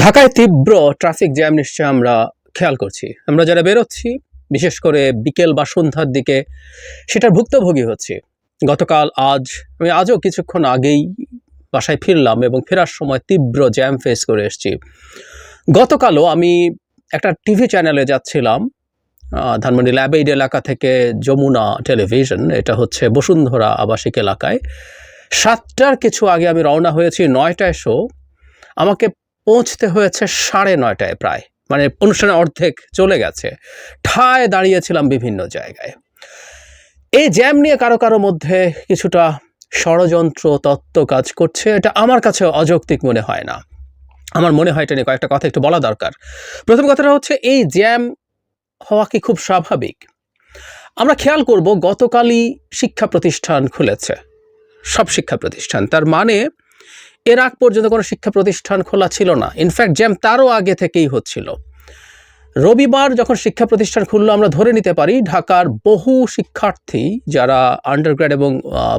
ঢাকায় তীব্র traffic jam নিশ্চয় আমরা খেয়াল করছি। আমরা যারা বেরোচ্ছি, বিশেষ করে বিকেল বা সন্ধ্যার দিকে, সেটার ভুক্তভোগী হচ্ছে। গতকাল, আজ, আমি আজও কিছুক্ষণ আগেই বাসায় ফিরলাম এবং ফেরার সময় তীব্র জ্যাম ফেস করে এসেছি। গতকালও আমি একটা টিভি চ্যানেলে যাচ্ছিলাম ধানমন্ডি ল্যাবেইড এলাকা থেকে যমুনা টেলিভিশন এটা হচ্ছে বসুন্ধরা আবাসিক এলাকায়। সাতটার কিছু আগে আমি রওনা হয়েছি, নয়টায় শো আমাকে পৌঁছতে হয়েছে সাড়ে নয়টায় প্রায়। মানে অনুষ্ঠানের অর্ধেক চলে গেছে। ঠায় দাঁড়িয়েছিলাম বিভিন্ন জায়গায়। এই জ্যাম নিয়ে কারও কারও মধ্যে কিছুটা ষড়যন্ত্র, তত্ত্ব কাজ করছে, এটা আমার কাছে অযৌক্তিক মনে হয় না। আমার মনে হয় এটা নিয়ে কয়েকটা কথা একটু বলা দরকার। প্রথম কথাটা হচ্ছে, এই জ্যাম হওয়া কি খুব স্বাভাবিক? আমরা খেয়াল করব, গতকালই শিক্ষা প্রতিষ্ঠান খুলেছে। সব শিক্ষা প্রতিষ্ঠান। তার মানে এর আগ পর্যন্ত কোনো শিক্ষা প্রতিষ্ঠান খোলা ছিল না। ইনফ্যাক্ট জ্যাম তারও আগে থেকেই হচ্ছিল। রবিবার যখন শিক্ষা প্রতিষ্ঠান খুললো, আমরা ধরে নিতে পারি, ঢাকার বহু শিক্ষার্থী যারা আন্ডারগ্র্যাড এবং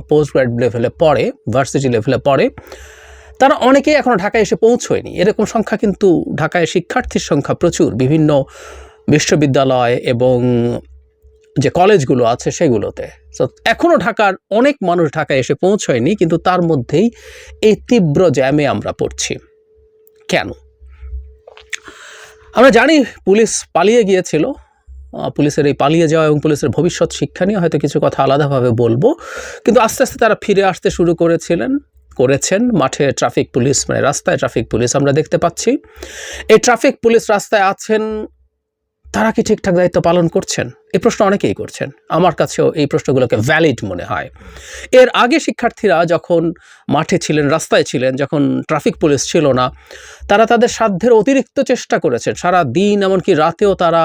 পোস্ট গ্র্যাড লেভেলে পড়ে ভার্সিটি লেভেলে পড়ে, তারা অনেকেই এখনও ঢাকায় এসে পৌঁছয়নি। এরকম সংখ্যা কিন্তু ঢাকায় শিক্ষার্থীর সংখ্যা প্রচুর। বিভিন্ন বিশ্ববিদ্যালয় এবং যে কলেজগুলো আছে সেগুলোতে। সো এখনও ঢাকার অনেক মানুষ ঢাকায় এসে পৌঁছয়নি, কিন্তু তার মধ্যেই এই তীব্র জ্যামে আমরা পড়ছি। কেন? আমরা জানি পুলিশ পালিয়ে গিয়েছিল। পুলিশের এই পালিয়ে যাওয়া এবং পুলিশের ভবিষ্যৎ শিক্ষা নিয়ে হয়তো কিছু কথা আলাদাভাবে বলব। কিন্তু আস্তে আস্তে তারা ফিরে আসতে শুরু করেছিলেন, করেছেন। মাঠে ট্রাফিক পুলিশ মানে রাস্তায় ট্রাফিক পুলিশ আমরা দেখতে পাচ্ছি। এই ট্রাফিক পুলিশ রাস্তায় আছেন তারা কি ঠিকঠাক দায়িত্ব পালন করছেন? এই প্রশ্ন অনেকেই করছেন। আমার কাছেও এই প্রশ্নগুলোকে ভ্যালিড মনে হয়। এর আগে শিক্ষার্থীরা যখন মাঠে ছিলেন, রাস্তায় ছিলেন, যখন ট্রাফিক পুলিশ ছিল না, তারা তাদের সাধ্যের অতিরিক্ত চেষ্টা করেছেন। সারা দিন এমনকি রাতেও তারা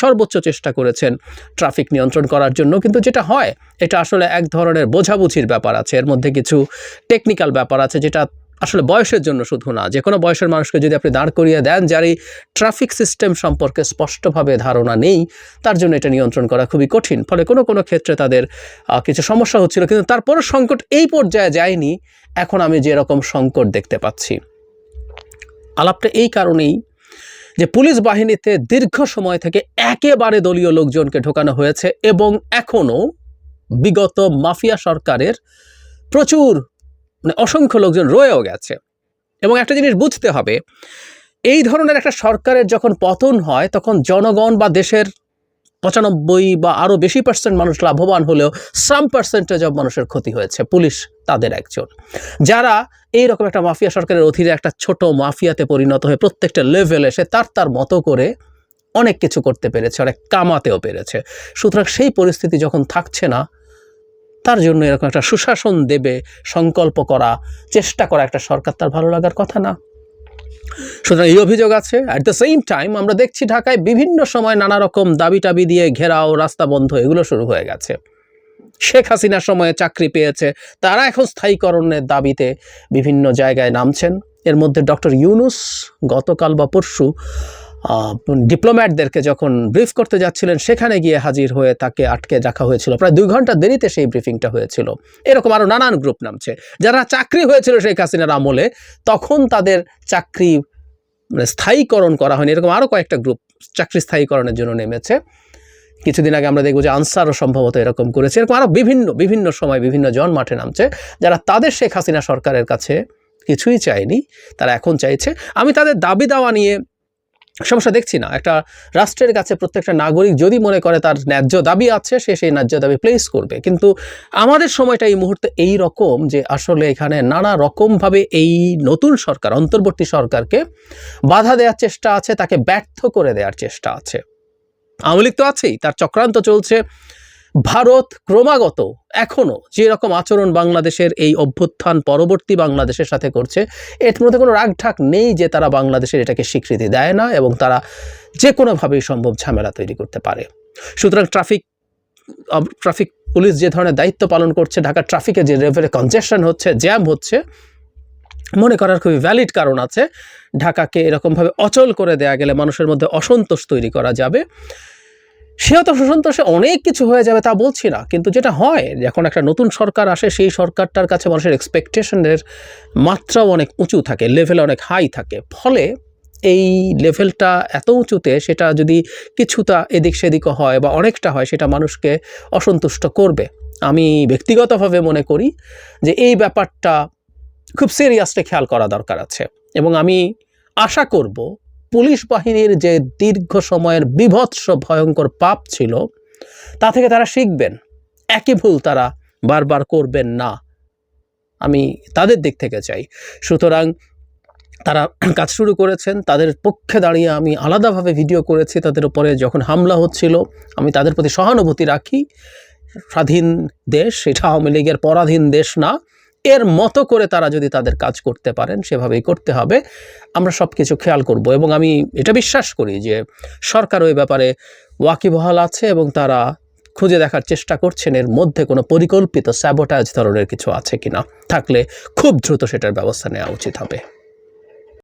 সর্বোচ্চ চেষ্টা করেছেন ট্রাফিক নিয়ন্ত্রণ করার জন্য। কিন্তু যেটা হয়, এটা আসলে এক ধরনের বোঝাবুঝির ব্যাপার আছে। এর মধ্যে কিছু টেকনিক্যাল ব্যাপার আছে, যেটা আসলে বয়সের জন্য শুধু না যে কোনো বয়সের মানুষকে যদি আপনি দাঁড় করিয়ে দেন যার এই ট্রাফিক সিস্টেম সম্পর্কে স্পষ্টভাবে ধারণা নেই, তার জন্য এটা নিয়ন্ত্রণ করা খুবই কঠিন। ফলে কোনো কোনো ক্ষেত্রে তাদের কিছু সমস্যা হচ্ছিল, কিন্তু তারপরও সংকট এই পর্যায়ে যায়নি। এখন আমি যেরকম সংকট দেখতে পাচ্ছি। আলাপটা এই কারণেই যে পুলিশ বাহিনীতে দীর্ঘ সময় থেকে একেবারে দলীয় লোকজনকে ঢোকানো হয়েছে এবং এখনও বিগত মাফিয়া সরকারের প্রচুর মানে অসংখ্য লোকজন রয়েও গেছে। এবং একটা জিনিস বুঝতে হবে, এই ধরনের একটা সরকারের যখন পতন হয়, তখন জনগণ বা দেশের পঁচানব্বই বা আরও বেশি পার্সেন্ট মানুষ লাভবান হলেও সাম পার্সেন্টেজ অফ মানুষের ক্ষতি হয়েছে, পুলিশ তাদের একজন। যারা এই রকম একটা মাফিয়া সরকারের অধীনে একটা ছোট মাফিয়াতে পরিণত হয়ে প্রত্যেকটা লেভেলে সে তার তার মতো করে অনেক কিছু করতে পেরেছে, অনেক কামাতেও পেরেছে। সুতরাং সেই পরিস্থিতি যখন থাকছে না তার জন্য এরকম একটা সুশাসন দেবে, সংকল্প করা, চেষ্টা করা একটা সরকার, তার ভালো লাগার কথা না। সুতরাং এই অভিযোগ আছে। অ্যাট দ্য সেম টাইম আমরা দেখছি ঢাকায় বিভিন্ন সময় নানা রকম দাবি টাবি দিয়ে ঘেরাও, রাস্তা বন্ধ, এগুলো শুরু হয়ে গেছে। শেখ হাসিনার সময়ে চাকরি পেয়েছে, তারা এখন স্থায়ীকরণের দাবিতে বিভিন্ন জায়গায় নামছেন। এর মধ্যে ডক্টর ইউনুস গতকাল বা পরশু ডিপ্লোম্যাটদেরকে যখন ব্রিফ করতে যাচ্ছিলেন, সেখানে গিয়ে হাজির হয়ে তাকে আটকে রাখা হয়েছিল। প্রায় দুই ঘণ্টা দেরিতে সেই ব্রিফিংটা হয়েছিল। এরকম আরও নানান গ্রুপ নামছে। যারা চাকরি হয়েছিল শেখ হাসিনার আমলে, তখন তাদের চাকরি মানে স্থায়ীকরণ করা হয়নি। এরকম আরও কয়েকটা গ্রুপ চাকরি স্থায়ীকরণের জন্য নেমেছে। কিছুদিন আগে আমরা দেখব যে আনসারও সম্ভবত এরকম করেছে। এরকম আরও বিভিন্ন বিভিন্ন সময় বিভিন্ন জন মাঠে নামছে। যারা তাদের শেখ হাসিনা সরকারের কাছে কিছুই চায়নি, তারা এখন চাইছে। আমি তাদের দাবি দাওয়া নিয়ে সমস্যা দেখছি না। একটা রাষ্ট্রের কাছে প্রত্যেকটা নাগরিক যদি মনে করে তার ন্যায্য দাবি আছে, সে সেই ন্যায্য দাবি প্লেস করবে। কিন্তু আমাদের সময়টা এই মুহূর্তে এই রকম যে আসলে এখানে নানা রকমভাবে এই নতুন সরকার, অন্তর্বর্তী সরকারকে বাধা দেওয়ার চেষ্টা আছে, তাকে ব্যর্থ করে দেওয়ার চেষ্টা আছে। আওয়ামী তো আছেই, তার চক্রান্ত চলছে। ভারত ক্রমাগত এখনও যে রকম আচরণ বাংলাদেশের এই অভ্যুত্থান পরবর্তী বাংলাদেশের সাথে করছে, এর মধ্যে কোনো রাগঢাক নেই যে তারা বাংলাদেশের এটাকে স্বীকৃতি দেয় না এবং তারা যে কোনোভাবেই সম্ভব ঝামেলা তৈরি করতে পারে। সুতরাং ট্রাফিক ট্রাফিক পুলিশ যে ধরনের দায়িত্ব পালন করছে, ঢাকার ট্রাফিকে যে লেভেলে কনজেশন হচ্ছে জ্যাম হচ্ছে, মনে করার খুবই ভ্যালিড কারণ আছে, ঢাকাকে এরকমভাবে অচল করে দেয়া গেলে মানুষের মধ্যে অসন্তোষ তৈরি করা যাবে। সেও তো সুসন্তোষে অনেক কিছু হয়ে যাবে তা বলছি না। কিন্তু যেটা হয়, যখন একটা নতুন সরকার আসে, সেই সরকারটার কাছে মানুষের এক্সপেকটেশনের মাত্রাও অনেক উঁচু থাকে লেভেল অনেক হাই থাকে। ফলে এই লেভেলটা এত উঁচুতে সেটা যদি কিছুটা এদিক সেদিকও হয় বা অনেকটা হয়, সেটা মানুষকে অসন্তুষ্ট করবে। আমি ব্যক্তিগতভাবে মনে করি যে এই ব্যাপারটা খুব সিরিয়াসলি খেয়াল করা দরকার আছে। এবং আমি আশা করব পুলিশ বাহিনীর যে দীর্ঘ সময়ের বিভৎস ভয়ঙ্কর পাপ ছিল, তা থেকে তারা শিখবেন। একই ভুল তারা বারবার করবেন না। আমি তাদের দিক থেকে চাই। সুতরাং তারা কাজ শুরু করেছেন, তাদের পক্ষে দাঁড়িয়ে আমি আলাদাভাবে ভিডিও করেছি, তাদের উপরে যখন হামলা হচ্ছিল, আমি তাদের প্রতি সহানুভূতি রাখি। স্বাধীন দেশ, এটা আওয়ামী লীগের পরাধীন দেশ না। এর মতো করে তারা যদি তাদের কাজ করতে পারেন, সেভাবেই করতে হবে। আমরা সব কিছু খেয়াল করব এবং আমি এটা বিশ্বাস করি যে সরকার ওই ব্যাপারে ওয়াকিবহাল আছে এবং তারা খুঁজে দেখার চেষ্টা করছেন। এর মধ্যে কোনো পরিকল্পিত স্যাবোটাজ ধরনের কিছু আছে কিনা? থাকলে খুব দ্রুত সেটার ব্যবস্থা নেওয়া উচিত হবে।